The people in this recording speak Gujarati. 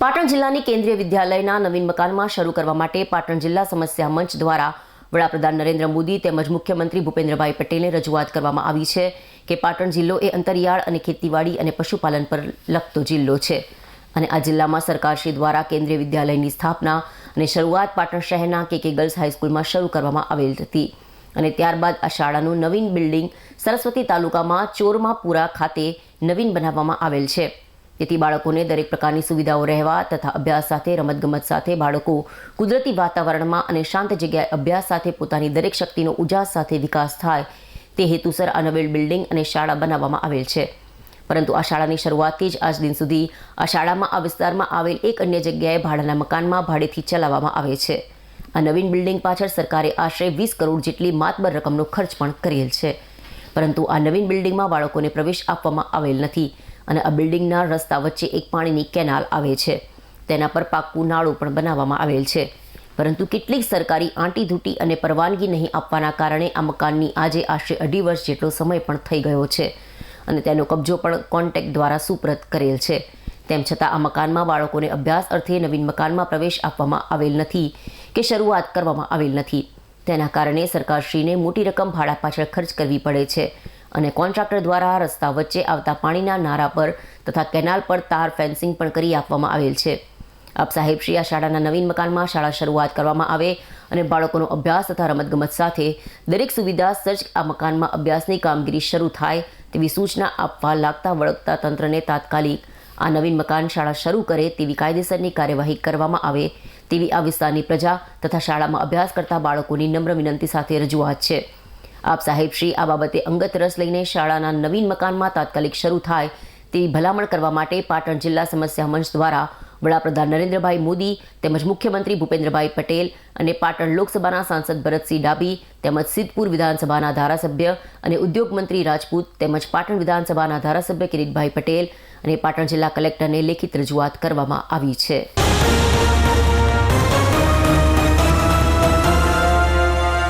પાટણ જિલ્લાની કેન્દ્રીય વિદ્યાલયના નવીન મકાનમાં શરૂ કરવા માટે પાટણ જિલ્લા સમસ્યા મંચ દ્વારા વડાપ્રધાન નરેન્દ્ર મોદી તેમજ મુખ્યમંત્રી ભૂપેન્દ્રભાઈ પટેલને રજૂઆત કરવામાં આવી છે કે પાટણ જિલ્લો એ અંતરિયાળ અને ખેતીવાડી અને પશુપાલન પર લગતો જિલ્લો છે. અને આ જિલ્લામાં સરકારશ્રી દ્વારા કેન્દ્રીય વિદ્યાલયની સ્થાપના અને શરૂઆત પાટણ શહેરના કે કે ગર્લ્સ હાઈસ્કૂલમાં શરૂ કરવામાં આવેલ હતી. અને ત્યારબાદ આ શાળાનું નવીન બિલ્ડિંગ સરસ્વતી તાલુકામાં ચોરમાપુરા ખાતે નવીન બનાવવામાં આવેલ છે. તેથી બાળકોને દરેક પ્રકારની સુવિધાઓ રહેવા તથા અભ્યાસ સાથે, રમતગમત સાથે, બાળકો કુદરતી વાતાવરણમાં અને શાંત જગ્યાએ અભ્યાસ સાથે પોતાની દરેક શક્તિનો ઉજાસ સાથે વિકાસ થાય, તે હેતુસર આ નવેલ બિલ્ડિંગ અને શાળા બનાવવામાં આવેલ છે. પરંતુ આ શાળાની શરૂઆતથી જ આજ દિન સુધી આ શાળામાં આ વિસ્તારમાં આવેલ એક અન્ય જગ્યાએ ભાડાના મકાનમાં ભાડેથી ચલાવવામાં આવે છે. આ નવીન બિલ્ડિંગ પાછળ સરકારે આશરે વીસ કરોડ જેટલી માતબર રકમનો ખર્ચ પણ કરેલ છે. પરંતુ આ નવીન બિલ્ડિંગમાં બાળકોને પ્રવેશ આપવામાં આવેલ નથી. અને આ બિલ્ડિંગના રસ્તા વચ્ચે એક પાણીની કેનાલ આવે છે. તેના પર પાકું નાળું પણ બનાવવામાં આવેલ છે. પરંતુ કેટલીક સરકારી આંટી ધૂટી અને પરવાનગી નહીં આપવાના કારણે આ મકાનની આજે આશરે અઢી વર્ષ જેટલો સમય પણ થઈ ગયો છે અને તેનો કબજો પણ કોન્ટેક્ટ દ્વારા સુપ્રત કરેલ છે. તેમ છતાં આ મકાનમાં બાળકોને અભ્યાસ અર્થે નવીન મકાનમાં પ્રવેશ આપવામાં આવેલ નથી કે શરૂઆત કરવામાં આવેલ નથી. તેના કારણે સરકારશ્રીને મોટી રકમ ભાડા પાછળ ખર્ચ કરવી પડે છે. અને કોન્ટ્રાક્ટર દ્વારા રસ્તા વચ્ચે આવતા પાણીના નારા પર તથા કેનાલ પર તાર ફેન્સિંગ પણ કરી આપવામાં આવેલ છે. આપ સાહેબશ્રી આ શાળાના નવીન મકાનમાં શાળા શરૂઆત કરવામાં આવે અને બાળકોનો અભ્યાસ તથા રમતગમત સાથે દરેક સુવિધા સજ્જ આ મકાનમાં અભ્યાસની કામગીરી શરૂ થાય તેવી સૂચના આપવા લાગતા વળગતા તંત્રને તાત્કાલિક આ નવીન મકાન શાળા શરૂ કરે તેવી કાયદેસરની કાર્યવાહી કરવામાં આવે તેવી આ વિસ્તારની પ્રજા તથા શાળામાં અભ્યાસ કરતા બાળકોની નમ્ર વિનંતી સાથે રજૂઆત છે. આપ સાહેબશ્રી આ બાબતે અંગત રસ લઈને શાળાના નવીન મકાનમાં તાત્કાલિક શરૂ થાય તેવી ભલામણ કરવા માટે પાટણ જિલ્લા સમસ્યા મંચ દ્વારા વડાપ્રધાન નરેન્દ્રભાઈ મોદી તેમજ મુખ્યમંત્રી ભૂપેન્દ્રભાઈ પટેલ અને પાટણ લોકસભાના સાંસદ ભરતસિંહ ડાબી તેમજ સિદ્ધપુર વિધાનસભાના ધારાસભ્ય અને ઉદ્યોગમંત્રી રાજપૂત તેમજ પાટણ વિધાનસભાના ધારાસભ્ય કિરીટભાઈ પટેલ અને પાટણ જિલ્લા કલેક્ટરને લેખિત રજૂઆત કરવામાં આવી છે.